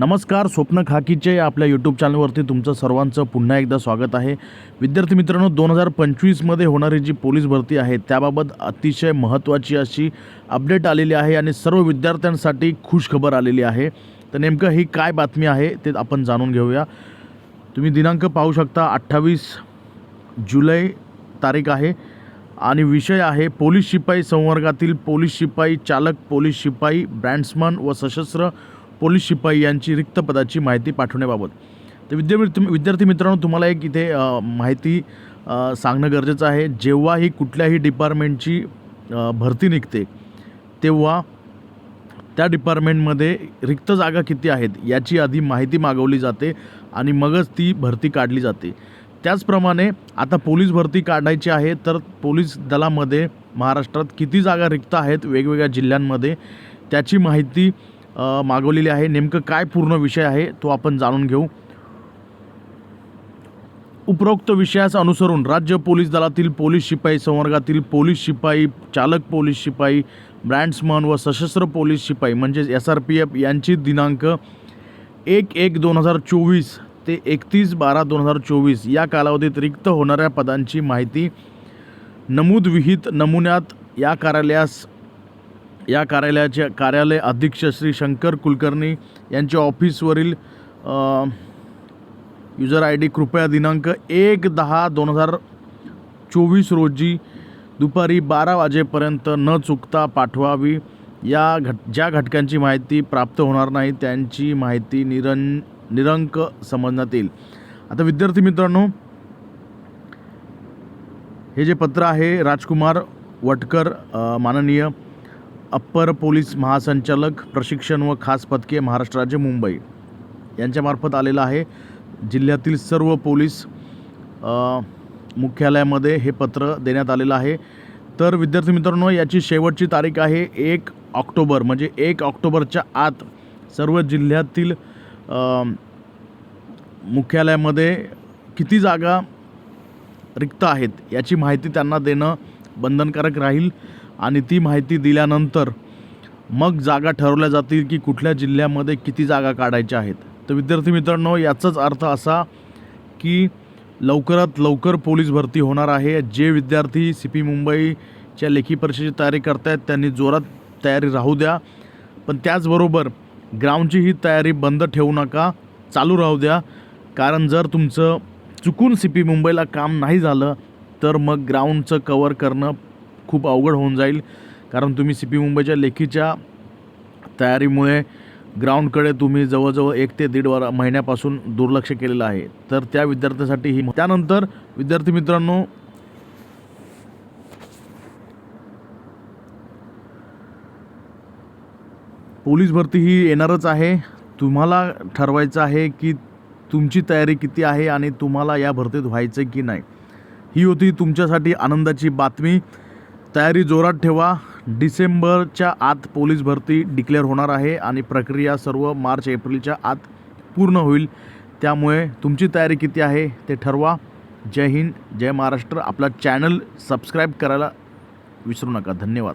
नमस्कार स्वप्न खाकीचे आपल्या यूट्यूब चॅनलवरती तुमचं सर्वांचं पुन्हा एकदा स्वागत आहे. विद्यार्थी मित्रांनो दोन हजार पंचवीसमध्ये होणारी जी पोलीस भरती आहे त्याबाबत अतिशय महत्त्वाची अशी अपडेट आलेली आहे आणि सर्व विद्यार्थ्यांसाठी खुश खबर आलेली आहे. तर नेमकं ही काय बातमी आहे ते आपण जाणून घेऊया. तुम्ही दिनांक पाहू शकता अठ्ठावीस जुलै तारीख आहे. आणि विषय आहे पोलीस शिपाई संवर्गातील पोलीस शिपाई चालक पोलीस शिपाई ब्रँड्समन व सशस्त्र पोलीस शिपाई यांची रिक्त पदाची माहिती पाठवण्याबाबत. तर विद्यार्थी विद्यार्थी मित्रांनो तुम्हाला एक इथे माहिती सांगणं गरजेचं आहे. जेव्हाही कुठल्याही डिपार्टमेंटची भरती निघते तेव्हा त्या डिपार्टमेंटमध्ये रिक्त जागा किती आहेत याची आधी माहिती मागवली जाते आणि मगच ती भरती काढली जाते. त्याचप्रमाणे आता पोलीस भरती काढायची आहे तर पोलीस दलामध्ये महाराष्ट्रात किती जागा रिक्त आहेत वेगवेगळ्या जिल्ह्यांमध्ये त्याची माहिती मागवलेली आहे. नेमकं काय पूर्ण विषय आहे तो आपण जाणून घेऊ. उपरोक्त विषयास अनुसरून राज्य पोलीस दलातील पोलीस शिपाई संवर्गातील पोलीस शिपाई चालक पोलीस शिपाई ब्रँड्समन व सशस्त्र पोलीस शिपाई म्हणजेच एस आर पी एफ यांची दिनांक एक एक दोन हजार चोवीस ते एकतीस बारा दोन हजार चोवीस या कालावधीत रिक्त होणाऱ्या पदांची माहिती नमूद विहित नमुन्यात या कार्यालयास या कार्यालयाचे कार्यालय अध्यक्ष श्री शंकर कुलकर्णी यांच्या ऑफिसवरील युजर आय डी कृपया दिनांक एक दहा दोन हजार चोवीस रोजी दुपारी बारा वाजेपर्यंत न चुकता पाठवावी. या घट ज्या घटकांची माहिती प्राप्त होणार नाही त्यांची माहिती निरं निरंक समजण्यात येईल. आता विद्यार्थी मित्रांनो हे जे पत्र आहे राजकुमार वटकर माननीय अप्पर पोलीस महासंचालक प्रशिक्षण व खास पथके महाराष्ट्र राज्य मुंबई. यांच्यामार्फत आलेलं आहे. जिल्ह्यातील सर्व पोलीस मुख्यालयामध्ये हे पत्र देण्यात आलेलं आहे. तर विद्यार्थी मित्रांनो याची शेवटची तारीख आहे एक ऑक्टोबर म्हणजे एक ऑक्टोबरच्या आत सर्व जिल्ह्यातील मुख्यालयामध्ये किती जागा रिक्त आहेत याची माहिती त्यांना देणं बंधनकारक राहील. आणि ती माहिती दिल्यानंतर मग जागा ठरवल्या जातील की कुठल्या जिल्ह्यामध्ये किती जागा काढायच्या आहेत. तर विद्यार्थी मित्रांनो याचाच अर्थ असा की लवकरात लवकर पोलीस भरती होणार आहे. जे विद्यार्थी सी पी मुंबईच्या लेखी परीक्षेची तयारी करतायत त्यांनी जोरात तयारी राहू द्या. पण त्याचबरोबर ग्राउंडची ही तयारी बंद ठेवू नका चालू राहू द्या. कारण जर तुमचं चुकून सी पी मुंबईला काम नाही झालं तर मग ग्राउंडचं कवर करणं खूप अवघड होऊन जाईल. कारण तुम्ही सी पी मुंबईच्या लेखीच्या तयारीमुळे ग्राउंडकडे तुम्ही जवळजवळ एक ते दीड वर महिन्यापासून दुर्लक्ष केलेलं आहे. तर त्या विद्यार्थ्यासाठी ही त्यानंतर विद्यार्थी मित्रांनो पोलीस भरती ही येणारच आहे. तुम्हाला ठरवायचं आहे की तुमची तयारी किती आहे आणि तुम्हाला या भरतीत व्हायचं की नाही. ही होती तुमच्यासाठी आनंदाची बातमी. तयारी जोरात ठेवा. डिसेंबरच्या आत पोलीस भरती डिक्लेअर होणार आहे आणि प्रक्रिया सर्व मार्च एप्रिलच्या आत पूर्ण होईल. त्यामुळे तुमची तयारी किती आहे ते ठरवा. जय हिंद जय महाराष्ट्र. आपला चॅनल सबस्क्राईब करायला विसरू नका. धन्यवाद.